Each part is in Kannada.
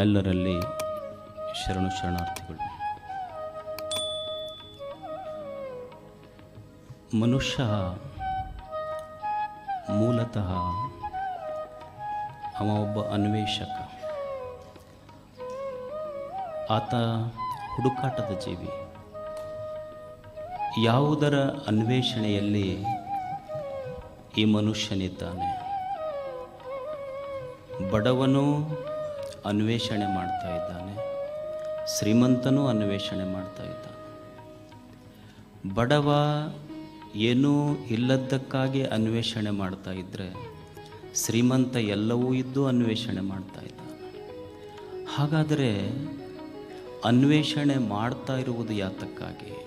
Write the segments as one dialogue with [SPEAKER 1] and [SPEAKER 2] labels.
[SPEAKER 1] ತಮ್ಮೆಲ್ಲರಲ್ಲಿ ಶರಣು ಶರಣಾರ್ಥಿಗಳು. ಮನುಷ್ಯ ಮೂಲತಃ ಅವ ಒಬ್ಬ ಅನ್ವೇಷಕ. ಆತ ಹುಡುಕಾಟದ ಜೀವಿ. ಯಾವುದರ ಅನ್ವೇಷಣೆಯಲ್ಲಿ ಈ ಮನುಷ್ಯನಿದ್ದಾನೆ? ಬಡವನು ಅನ್ವೇಷಣೆ ಮಾಡ್ತಾ ಇದ್ದಾನೆ. ಶ್ರೀಮಂತನೂ ಅನ್ವೇಷಣೆ ಮಾಡ್ತಾ ಇದ್ದಾನೆ. ಬಡವ ಏನೂ ಇಲ್ಲದ್ದಕ್ಕಾಗಿ ಅನ್ವೇಷಣೆ ಮಾಡ್ತಾ ಇದ್ದರೆ ಶ್ರೀಮಂತ ಎಲ್ಲವೂ ಇದ್ದು ಅನ್ವೇಷಣೆ ಮಾಡ್ತಾ ಇದ್ದಾನೆ. ಹಾಗಾದರೆ ಅನ್ವೇಷಣೆ ಮಾಡ್ತಾ ಇರುವುದು ಯಾತಕ್ಕಾಗಿ?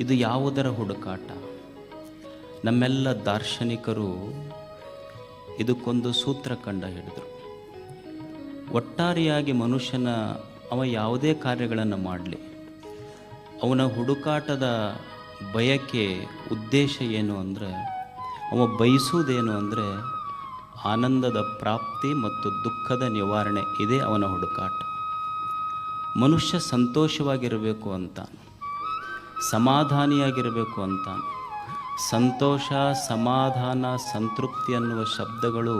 [SPEAKER 1] ಇದು ಯಾವುದರ ಹುಡುಕಾಟ? ನಮ್ಮೆಲ್ಲ ದಾರ್ಶನಿಕರು ಇದಕ್ಕೊಂದು ಸೂತ್ರ ಕಂಡ ಹಿಡಿದರು. ಒಟ್ಟಾರೆಯಾಗಿ ಮನುಷ್ಯನ ಅವ ಯಾವುದೇ ಕಾರ್ಯಗಳನ್ನು ಮಾಡಲಿ, ಅವನ ಹುಡುಕಾಟದ ಬಯಕೆ ಉದ್ದೇಶ ಏನು ಅಂದರೆ, ಅವ ಬಯಸುವುದೇನು ಅಂದರೆ ಆನಂದದ ಪ್ರಾಪ್ತಿ ಮತ್ತು ದುಃಖದ ನಿವಾರಣೆ. ಇದೇ ಅವನ ಹುಡುಕಾಟ. ಮನುಷ್ಯ ಸಂತೋಷವಾಗಿರಬೇಕು ಅಂತ, ಸಮಾಧಾನಿಯಾಗಿರಬೇಕು ಅಂತ, ಸಂತೋಷ, ಸಮಾಧಾನ, ಸಂತೃಪ್ತಿ ಅನ್ನುವ ಶಬ್ದಗಳು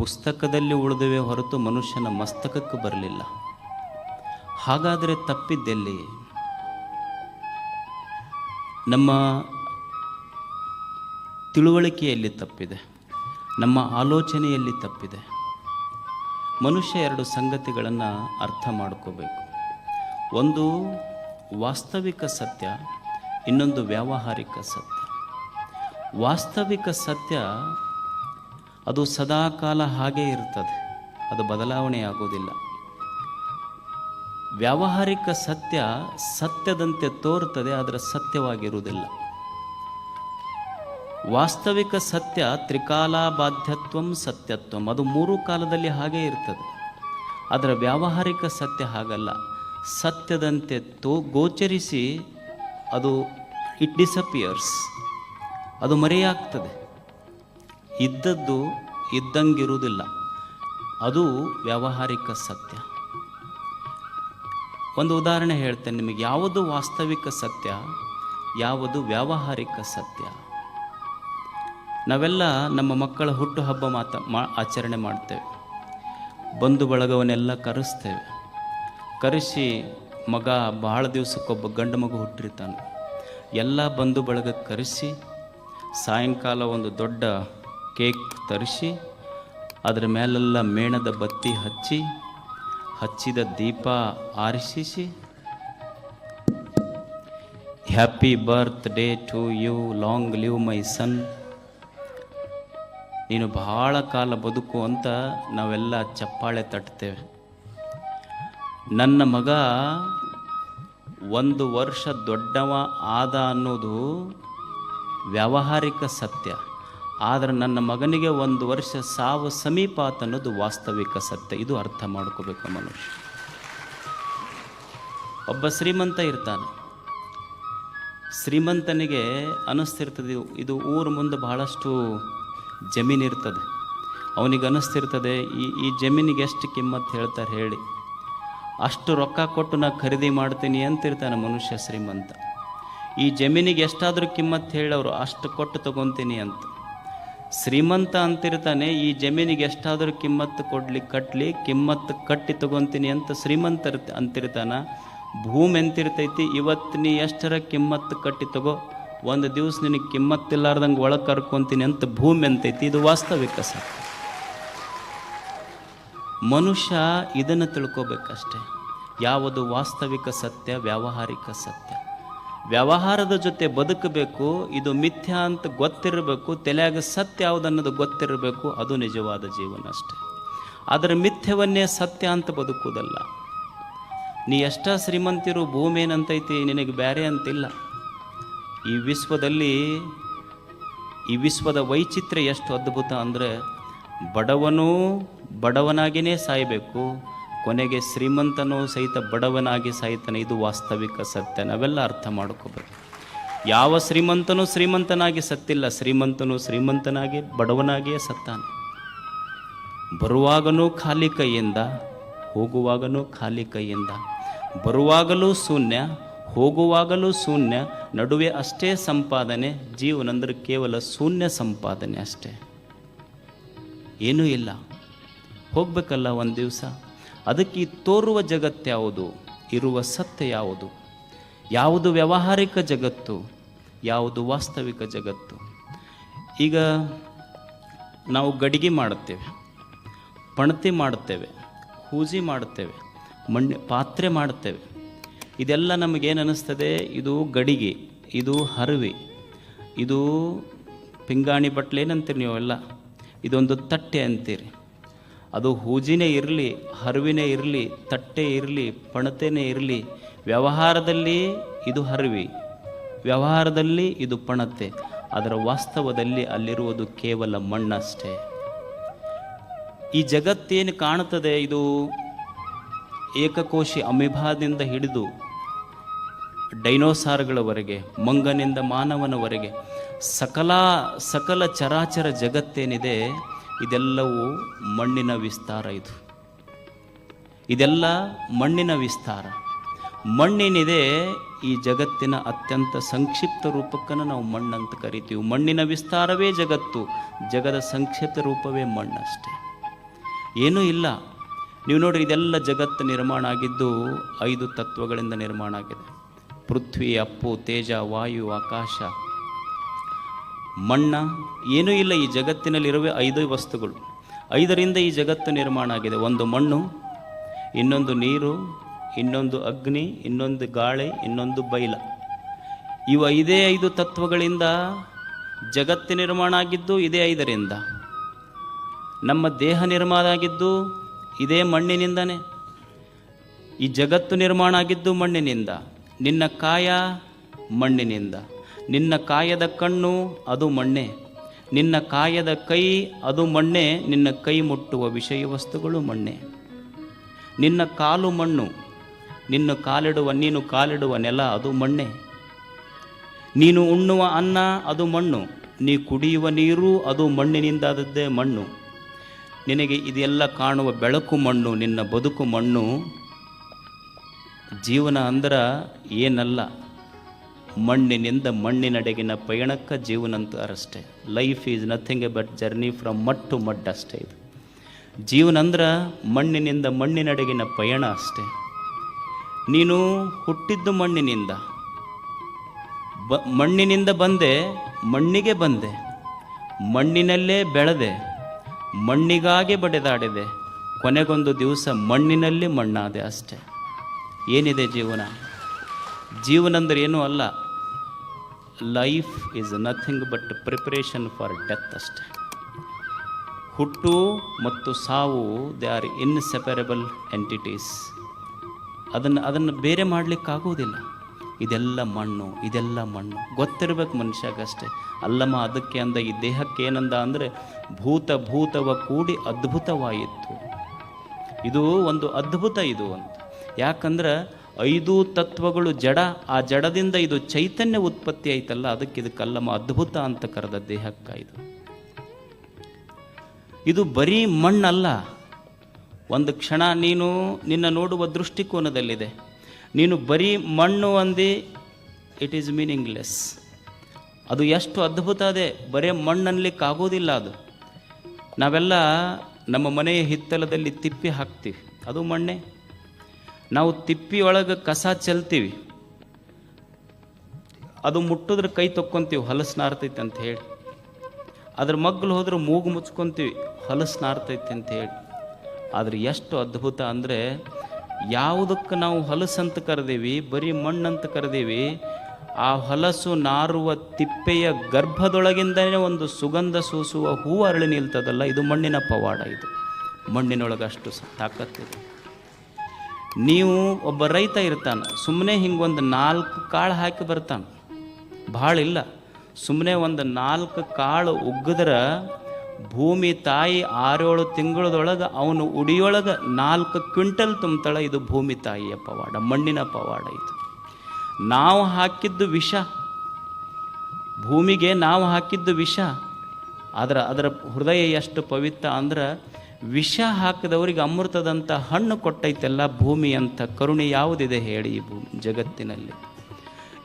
[SPEAKER 1] ಪುಸ್ತಕದಲ್ಲಿ ಉಳಿದಿವೆ ಹೊರತು ಮನುಷ್ಯನ ಮಸ್ತಕಕ್ಕೆ ಬರಲಿಲ್ಲ. ಹಾಗಾದರೆ ತಪ್ಪಿದ್ದೆಲ್ಲಿ? ನಮ್ಮ ತಿಳುವಳಿಕೆಯಲ್ಲಿ ತಪ್ಪಿದೆ. ನಮ್ಮ ಆಲೋಚನೆಯಲ್ಲಿ ತಪ್ಪಿದೆ. ಮನುಷ್ಯ ಎರಡು ಸಂಗತಿಗಳನ್ನು ಅರ್ಥ ಮಾಡ್ಕೋಬೇಕು. ಒಂದು ವಾಸ್ತವಿಕ ಸತ್ಯ, ಇನ್ನೊಂದು ವ್ಯಾವಹಾರಿಕ ಸತ್ಯ. ವಾಸ್ತವಿಕ ಸತ್ಯ ಅದು ಸದಾಕಾಲ ಹಾಗೇ ಇರ್ತದೆ ಅದು ಬದಲಾವಣೆ ಆಗೋದಿಲ್ಲ ವ್ಯಾವಹಾರಿಕ ಸತ್ಯ ಸತ್ಯದಂತೆ ತೋರುತ್ತದೆ, ಆದರೆ ಸತ್ಯವಾಗಿರುವುದಿಲ್ಲ. ವಾಸ್ತವಿಕ ಸತ್ಯ ತ್ರಿಕಾಲಾಬಾಧ್ಯತ್ವಂ ಸತ್ಯತ್ವ. ಅದು ಮೂರು ಕಾಲದಲ್ಲಿ ಹಾಗೇ ಇರ್ತದೆ. ಅದರ ವ್ಯಾವಹಾರಿಕ ಸತ್ಯ ಹಾಗಲ್ಲ. ಸತ್ಯದಂತೆ ತೋ, ಗೋಚರಿಸಿ ಅದು ಇಟ್ ಡಿಸಪಿಯರ್ಸ್ ಅದು ಮರೆಯಾಗ್ತದೆ. ಇದ್ದದ್ದು ಇದ್ದಂಗಿರುವುದಿಲ್ಲ. ಅದು ವ್ಯಾವಹಾರಿಕ ಸತ್ಯ. ಒಂದು ಉದಾಹರಣೆ ಹೇಳ್ತೇನೆ ನಿಮಗೆ. ಯಾವುದು ವಾಸ್ತವಿಕ ಸತ್ಯ, ಯಾವುದು ವ್ಯಾವಹಾರಿಕ ಸತ್ಯ. ನಾವೆಲ್ಲ ನಮ್ಮ ಮಕ್ಕಳ ಹುಟ್ಟುಹಬ್ಬ ಮಾತ, ಮಾ, ಆಚರಣೆ ಮಾಡ್ತೇವೆ. ಬಂಧು ಬಳಗವನ್ನೆಲ್ಲ ಕರೆಸ್ತೇವೆ. ಕರೆಸಿ ಮಗ ಬಹಳ ದಿವಸಕ್ಕೊಬ್ಬ ಗಂಡು ಮಗು ಹುಟ್ಟಿರ್ತಾನೆ. ಎಲ್ಲ ಬಂಧು ಬಳಗ ಕರೆಸಿ ಸಾಯಂಕಾಲ ಒಂದು ದೊಡ್ಡ ಕೇಕ್ ತರಿಸಿ, ಅದರ ಮೇಲೆಲ್ಲ ಮೇಣದ ಬತ್ತಿ ಹಚ್ಚಿ, ಹಚ್ಚಿದ ದೀಪ ಆರಿಸಿಸಿ, happy birthday to you, long live my son. ನೀನು ಬಹಳ ಕಾಲ ಬದುಕು ಅಂತ ನಾವೆಲ್ಲ ಚಪ್ಪಾಳೆ ತಟ್ತೇವೆ. ನನ್ನ ಮಗ ಒಂದು ವರ್ಷ ದೊಡ್ಡವ ಆದ ಅನ್ನೋದು ವ್ಯಾವಹಾರಿಕ ಸತ್ಯ. ಆದರೆ ನನ್ನ ಮಗನಿಗೆ ಒಂದು ವರ್ಷ ಸಾವು ಸಮೀಪ ಅನ್ನೋದು ವಾಸ್ತವಿಕ ಸತ್ಯ. ಇದು ಅರ್ಥ ಮಾಡ್ಕೋಬೇಕು ಮನುಷ್ಯ. ಒಬ್ಬ ಶ್ರೀಮಂತ ಇರ್ತಾನೆ. ಶ್ರೀಮಂತನಿಗೆ ಅನ್ನಿಸ್ತಿರ್ತದೆ ಇದು- ಊರ ಮುಂದೆ ಬಹಳಷ್ಟು ಜಮೀನು ಇರ್ತದೆ. ಅವನಿಗೆ ಅನ್ನಿಸ್ತಿರ್ತದೆ ಈ ಈ ಜಮೀನಿಗೆ ಎಷ್ಟು ಕಿಮ್ಮತ್ತು ಹೇಳ್ತಾರೆ ಹೇಳಿ. ಅಷ್ಟು ರೊಕ್ಕ ಕೊಟ್ಟು ನಾ ಖರೀದಿ ಮಾಡ್ತೀನಿ ಅಂತಿರ್ತಾನೆ ಮನುಷ್ಯ ಶ್ರೀಮಂತ. ಈ ಜಮೀನಿಗೆ ಎಷ್ಟಾದರೂ ಕಿಮ್ಮತ್ತು ಹೇಳೋರು ಅಷ್ಟು ಕೊಟ್ಟು ತಗೊತೀನಿ ಅಂತ. ಶ್ರೀಮಂತ ಅಂತಿರ್ತಾನೆ, ಈ ಜಮೀನಿಗೆ ಎಷ್ಟಾದರೂ ಕಿಮ್ಮತ್ತು ಕೊಡ್ಲಿ ಕಟ್ಟಲಿ ಕಿಮ್ಮತ್ತು ಕಟ್ಟಿ ತಗೊಂತೀನಿ ಅಂತ ಶ್ರೀಮಂತ ಅಂತಿರ್ತಾನ. ಭೂಮಿ ಎಂತಿರ್ತೈತಿ ಇವತ್ತು ನೀ ಎಷ್ಟರ ಕಿಮ್ಮತ್ತು ಕಟ್ಟಿ ತಗೋ, ಒಂದು ದಿವಸ ನಿನಗೆ ಕಿಮ್ಮತ್ತಿಲ್ಲಾರ್ದಂಗೆ ಒಳಗೆ ಕರ್ಕೊಂತೀನಿ ಅಂತ ಭೂಮಿ ಎಂತೈತಿ, ಇದು ವಾಸ್ತವಿಕ ಸತ್ಯ ಮನುಷ್ಯ ಇದನ್ನು ತಿಳ್ಕೋಬೇಕಷ್ಟೆ. ಯಾವುದು ವಾಸ್ತವಿಕ ಸತ್ಯ, ವ್ಯಾವಹಾರಿಕ ಸತ್ಯ. ವ್ಯವಹಾರದ ಜೊತೆ ಬದುಕಬೇಕು, ಇದು ಮಿಥ್ಯ ಅಂತ ಗೊತ್ತಿರಬೇಕು, ತಲೆಯಾಗ ಸತ್ಯ ಯಾವುದನ್ನೋದು ಗೊತ್ತಿರಬೇಕು, ಅದು ನಿಜವಾದ ಜೀವನ ಅಷ್ಟೆ. ಆದರೆ ಮಿಥ್ಯವನ್ನೇ ಸತ್ಯ ಅಂತ ಬದುಕುವುದಲ್ಲ. ನೀ ಎಷ್ಟ ಶ್ರೀಮಂತಿರು, ಭೂಮಿ ಏನಂತೈತಿ, ನಿನಗೆ ಬೇರೆ ಅಂತಿಲ್ಲ. ಈ ವಿಶ್ವದಲ್ಲಿ, ಈ ವಿಶ್ವದ ವೈಚಿತ್ರ್ಯ ಎಷ್ಟು ಅದ್ಭುತ ಅಂದರೆ, ಬಡವನೂ ಬಡವನಾಗಿಯೇ ಸಾಯಬೇಕು ಕೊನೆಗೆ ಶ್ರೀಮಂತನೂ ಸಹಿತ ಬಡವನಾಗಿ ಸಾಯ್ತಾನೆ, ಇದು ವಾಸ್ತವಿಕ ಸತ್ಯ. ನಾವೆಲ್ಲ ಅರ್ಥ ಮಾಡ್ಕೋಬೇಕು. ಯಾವ ಶ್ರೀಮಂತನೂ ಶ್ರೀಮಂತನಾಗಿ ಸತ್ತಿಲ್ಲ, ಶ್ರೀಮಂತನು ಶ್ರೀಮಂತನಾಗಿ, ಬಡವನಾಗಿಯೇ ಸತ್ತಾನೆ. ಬರುವಾಗನೂ ಖಾಲಿ ಕೈಯಿಂದ, ಹೋಗುವಾಗನೂ ಖಾಲಿ ಕೈಯಿಂದ. ಬರುವಾಗಲೂ ಶೂನ್ಯ, ಹೋಗುವಾಗಲೂ ಶೂನ್ಯ, ನಡುವೆ ಅಷ್ಟೇ ಸಂಪಾದನೆ, ಜೀವನ ಅಂದ್ರೆ ಕೇವಲ ಶೂನ್ಯ ಸಂಪಾದನೆ ಅಷ್ಟೇ. ಏನೂ ಇಲ್ಲ. ಹೋಗಬೇಕಲ್ಲ ಒಂದು ದಿವಸ. ಅದಕ್ಕೆ ತೋರುವ ಜಗತ್ತು ಯಾವುದು? ಇರುವ ಸತ್ಯ ಯಾವುದು? ಯಾವುದು ವ್ಯಾವಹಾರಿಕ ಜಗತ್ತು, ಯಾವುದು ವಾಸ್ತವಿಕ ಜಗತ್ತು? ಈಗ ನಾವು ಗಡಿಗೆ ಮಾಡುತ್ತೇವೆ, ಪಣತಿ ಮಾಡುತ್ತೇವೆ, ಹೂಜಿ ಮಾಡುತ್ತೇವೆ, ಮಣ್ಣು, ಪಾತ್ರೆ ಮಾಡುತ್ತೇವೆ. ಇದೆಲ್ಲ ನಮಗೇನು ಅನ್ನಿಸ್ತದೆ? ಇದು ಗಡಿಗೆ, ಇದು ಹರವಿ, ಇದು ಪಿಂಗಾಣಿ ಬಟ್ಲೇನಂತೀರಿ ನೀವೆಲ್ಲ? ಇದೊಂದು ತಟ್ಟೆ ಅಂತೀರಿ. ಅದು ಹೂಜಿನೇ ಇರಲಿ, ಹರಿವಿನೇ ಇರಲಿ, ತಟ್ಟೆ ಇರಲಿ, ಪಣತೆನೇ ಇರಲಿ, ವ್ಯವಹಾರದಲ್ಲಿ ಇದು ಹರಿವಿ, ವ್ಯವಹಾರದಲ್ಲಿ ಇದು ಪಣತೆ. ಅದರ ವಾಸ್ತವದಲ್ಲಿ ಅಲ್ಲಿರುವುದು ಕೇವಲ ಮಣ್ಣಷ್ಟೇ. ಈ ಜಗತ್ತೇನು ಕಾಣುತ್ತದೆ? ಇದು ಏಕಕೋಶಿ ಅಮಿಭಾದಿಂದ ಹಿಡಿದು ಡೈನೋಸಾರ್ಗಳವರೆಗೆ, ಮಂಗನಿಂದ ಮಾನವನವರೆಗೆ, ಸಕಲ ಸಕಲ ಚರಾಚರ ಜಗತ್ತೇನಿದೆ. ಇದೆಲ್ಲವೂ ಮಣ್ಣಿನ ವಿಸ್ತಾರ ಇದು. ಇದೆಲ್ಲ ಮಣ್ಣಿನ ವಿಸ್ತಾರ. ಮಣ್ಣಿನಿದೆ ಈ ಜಗತ್ತಿನ ಅತ್ಯಂತ ಸಂಕ್ಷಿಪ್ತ ರೂಪಕ್ಕನ್ನು ನಾವು ಮಣ್ಣಂತ ಕರಿತೀವಿ. ಮಣ್ಣಿನ ವಿಸ್ತಾರವೇ ಜಗತ್ತು, ಜಗದ ಸಂಕ್ಷಿಪ್ತ ರೂಪವೇ ಮಣ್ಣಷ್ಟೇ ಏನೂ ಇಲ್ಲ. ನೀವು ನೋಡಿರಿ ಇದೆಲ್ಲ ಜಗತ್ತು ನಿರ್ಮಾಣ ಆಗಿದ್ದು ಐದು ತತ್ವಗಳಿಂದ ನಿರ್ಮಾಣ ಆಗಿದೆ. ಪೃಥ್ವಿ, ಅಪ್ಪು, ತೇಜ, ವಾಯು, ಆಕಾಶ ಮಣ್ಣ, ಏನೂ ಇಲ್ಲ ಈ ಜಗತ್ತಿನಲ್ಲಿರುವ ಐದು ವಸ್ತುಗಳು. ಐದರಿಂದ ಈ ಜಗತ್ತು ನಿರ್ಮಾಣ ಆಗಿದೆ. ಒಂದು ಮಣ್ಣು, ಇನ್ನೊಂದು ನೀರು, ಇನ್ನೊಂದು ಅಗ್ನಿ, ಇನ್ನೊಂದು ಗಾಳಿ, ಇನ್ನೊಂದು ಬೈಲ. ಇವು ಐದೇ ಐದು ತತ್ವಗಳಿಂದ ಜಗತ್ತು ನಿರ್ಮಾಣ ಆಗಿದ್ದು, ಇದೇ ಐದರಿಂದ. ನಮ್ಮ ದೇಹ ನಿರ್ಮಾಣ ಆಗಿದ್ದು, ಇದೇ ಮಣ್ಣಿನಿಂದನೇ. ಈ ಜಗತ್ತು ನಿರ್ಮಾಣ ಆಗಿದ್ದು ಮಣ್ಣಿನಿಂದ. ನಿನ್ನ ಕಾಯ ಮಣ್ಣಿನಿಂದ. ನಿನ್ನ ಕಾಯದ ಕಣ್ಣು ಅದು ಮಣ್ಣೆ. ನಿನ್ನ ಕಾಯದ ಕೈ ಅದು ಮಣ್ಣೆ. ನಿನ್ನ ಕೈ ಮುಟ್ಟುವ ವಿಷಯ ವಸ್ತುಗಳು ಮಣ್ಣೆ. ನಿನ್ನ ಕಾಲು ಮಣ್ಣು. ನಿನ್ನ ಕಾಲಿಡುವ, ನೀನು ಕಾಲಿಡುವ ನೆಲ ಅದು ಮಣ್ಣೆ. ನೀನು ಉಣ್ಣುವ ಅನ್ನ ಅದು ಮಣ್ಣು. ನೀ ಕುಡಿಯುವ ನೀರು ಅದು ಮಣ್ಣಿನಿಂದಾದದ್ದೇ ಮಣ್ಣು. ನಿನಗೆ ಇದೆಲ್ಲ ಕಾಣುವ ಬೆಳಕು ಮಣ್ಣು, ನಿನ್ನ ಬದುಕು ಮಣ್ಣು. ಜೀವನ ಅಂದ್ರೆ ಏನಲ್ಲ. ಮಣ್ಣಿನಿಂದ ಮಣ್ಣಿನಡೆಗಿನ ಪಯಣಕ್ಕೆ ಜೀವನ ಅಷ್ಟೇ life is nothing but journey from mud to mud ಅಷ್ಟೇ ಇದು. ಜೀವನ ಅಂದ್ರೆ ಮಣ್ಣಿನಿಂದ ಮಣ್ಣಿನಡೆಗಿನ ಪಯಣ ಅಷ್ಟೇ. ನೀನು ಹುಟ್ಟಿದ್ದು ಮಣ್ಣಿನಿಂದ. ಬ, ಮಣ್ಣಿನಿಂದ ಬಂದೆ, ಮಣ್ಣಿಗೆ ಬಂದೆ. ಮಣ್ಣಿನಲ್ಲೇ ಬೆಳೆದೆ, ಮಣ್ಣಿಗಾಗಿ ಬಡೆದಾಡಿದೆ. ಕೊನೆಗೊಂದು ದಿವಸ ಮಣ್ಣಿನಲ್ಲಿ ಮಣ್ಣಾದೆ ಅಷ್ಟೆ. ಏನಿದೆ ಜೀವನ? ಜೀವನ ಅಂದ್ರೆ ಏನೂ ಅಲ್ಲ. Life is nothing but preparation for death ಅಷ್ಟೇ. ಹುಟ್ಟು ಮತ್ತು ಸಾವು ದೇ ಆರ್ ಇನ್ಸೆಪರೇಬಲ್ ಎಂಟಿಟೀಸ್ ಅದನ್ನು ಅದನ್ನು ಬೇರೆ ಮಾಡಲಿಕ್ಕಾಗೋದಿಲ್ಲ ಇದೆಲ್ಲ ಮಣ್ಣು ಇದೆಲ್ಲ ಮಣ್ಣು. ಗೊತ್ತಿರಬೇಕು ಮನುಷ್ಯಾಗಷ್ಟೇ ಅಲ್ಲಮ್ಮ, ಅದಕ್ಕೆ ಅಂದ, ಈ ದೇಹಕ್ಕೆ ಏನಂದ ಅಂದರೆ ಭೂತ ಭೂತವ ಕೂಡಿ ಅದ್ಭುತವಾಯಿತು ಇದು ಒಂದು ಅದ್ಭುತ ಇದು ಅಂತ. ಯಾಕಂದ್ರೆ ಐದು ತತ್ವಗಳು ಜಡ, ಆ ಜಡದಿಂದ ಇದು ಚೈತನ್ಯ ಉತ್ಪತ್ತಿ ಆಯ್ತಲ್ಲ, ಅದಕ್ಕೆ ಇದು ಕಲ್ಲಮ್ಮ ಅದ್ಭುತ ಅಂತ ಕರೆದ ದೇಹಕ್ಕ ಇದು ಇದು ಬರೀ ಮಣ್ಣಲ್ಲ. ಒಂದು ಕ್ಷಣ ನೀನು ನಿನ್ನ ನೋಡುವ ದೃಷ್ಟಿಕೋನದಲ್ಲಿದೆ. ನೀನು ಬರೀ ಮಣ್ಣು ಅಂದಿ ಇಟ್ ಈಸ್ ಮೀನಿಂಗ್ಲೆಸ್ ಅದು ಎಷ್ಟು ಅದ್ಭುತ ಅದೇ, ಬರೀ ಮಣ್ಣನ್ಲಿಕ್ಕಾಗೋದಿಲ್ಲ ಅದು. ನಾವೆಲ್ಲ ನಮ್ಮ ಮನೆಯ ಹಿತ್ತಲದಲ್ಲಿ ತಿಪ್ಪಿ ಹಾಕ್ತೀವಿ. ಅದು ಮಣ್ಣೆ. ನಾವು ತಿಪ್ಪಿಯೊಳಗೆ ಕಸ ಚೆಲ್ತೀವಿ. ಅದು ಮುಟ್ಟಿದ್ರೆ ಕೈ ತೊಕ್ಕೊಂತೀವಿ, ಹೊಲಸು ನಾರ್ತೈತೆ ಅಂತ ಹೇಳಿ. ಅದ್ರ ಮಗ್ಗಲು ಹೋದ್ರೆ ಮೂಗು ಮುಚ್ಕೊತೀವಿ, ಹೊಲಸು ನಾರ್ತೈತೆ ಅಂತ ಹೇಳಿ. ಆದ್ರೆ ಎಷ್ಟು ಅದ್ಭುತ ಅಂದರೆ, ಯಾವುದಕ್ಕೆ ನಾವು ಹೊಲಸು ಅಂತ ಕರೆದೀವಿ, ಬರೀ ಮಣ್ಣಂತ ಕರೆದೀವಿ, ಆ ಹೊಲಸು ನಾರುವ ತಿಪ್ಪೆಯ ಗರ್ಭದೊಳಗಿಂದನೇ ಒಂದು ಸುಗಂಧ ಸೂಸುವ ಹೂ ಅರಳಿ ನಿಲ್ತದಲ್ಲ, ಇದು ಮಣ್ಣಿನ ಪವಾಡ ಇದು. ಮಣ್ಣಿನೊಳಗೆ ಅಷ್ಟು ಸ- ತಾಕತ್ತಿದೆ ನೀವು ಒಬ್ಬ ರೈತ ಇರ್ತಾನೆ ಸುಮ್ಮನೆ ಹಿಂಗೊಂದು ನಾಲ್ಕು ಕಾಳು ಹಾಕಿ ಬರ್ತಾನೆ. ಭಾಳ ಇಲ್ಲ. ಸುಮ್ಮನೆ ಒಂದು ನಾಲ್ಕು ಕಾಳು ಉಗ್ಗದ್ರೆ ಭೂಮಿ ತಾಯಿ ಆರೇಳು ತಿಂಗಳದೊಳಗೆ ಅವನು ಉಡಿಯೊಳಗೆ ನಾಲ್ಕು ಕ್ವಿಂಟಲ್ ತುಂಬ್ತಾಳೆ. ಇದು ಭೂಮಿ ತಾಯಿಯ ಪವಾಡ, ಮಣ್ಣಿನ ಪವಾಡ ಇದು. ನಾವು ಹಾಕಿದ್ದು ವಿಷ. ಭೂಮಿಗೆ ನಾವು ಹಾಕಿದ್ದು ವಿಷ. ಆದ್ರೆ, ಅದರ ಹೃದಯ ಎಷ್ಟು ಪವಿತ್ರ ಅಂದ್ರೆ ವಿಷ ಹಾಕಿದವರಿಗೆ ಅಮೃತದಂಥ ಹಣ್ಣು ಕೊಟ್ಟೈತೆಲ್ಲ ಭೂಮಿ ಅಂತ ಕರುಣೆ ಯಾವುದಿದೆ ಹೇಳಿ ಈ ಭೂಮಿ, ಜಗತ್ತಿನಲ್ಲಿ.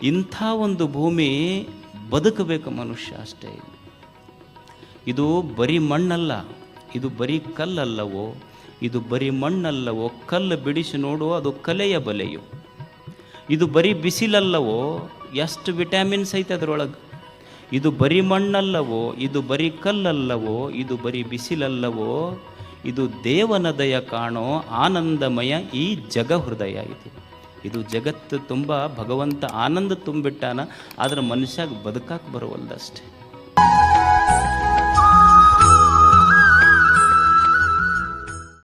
[SPEAKER 1] ಇಂಥ ಒಂದು ಭೂಮಿ ಬದುಕಬೇಕು ಮನುಷ್ಯ ಅಷ್ಟೇ. ಇದು ಬರೀ ಮಣ್ಣಲ್ಲ, ಇದು ಬರೀ ಕಲ್ಲಲ್ಲವೋ, ಇದು ಬರೀ ಮಣ್ಣಲ್ಲವೋ, ಕಲ್ಲು ಬಿಡಿಸಿ ನೋಡು ಅದು ಕಲೆಯ ಬಲೆಯು. ಇದು ಬರೀ ಬಿಸಿಲಲ್ಲವೋ, ಎಷ್ಟು ವಿಟಮಿನ್ಸ್ ಐತೆ ಅದರೊಳಗೆ? ಇದು ಬರೀ ಮಣ್ಣಲ್ಲವೋ, ಇದು ಬರೀ ಕಲ್ಲಲ್ಲವೋ, ಇದು ಬರೀ ಬಿಸಿಲಲ್ಲವೋ ಇದು ದೇವನ ದಯ ಕಾಣೋ ಆನಂದಮಯ ಈ ಜಗ ಹೃದಯ ಇದು. ಇದು ಜಗತ್ತು ತುಂಬ ಭಗವಂತ ಆನಂದ ತುಂಬಿಟ್ಟಾನ, ಆದರೆ ಮನುಷ್ಯಾಗ ಬದುಕಕ್ಕೆ ಬರುವಲ್ದಷ್ಟೇ.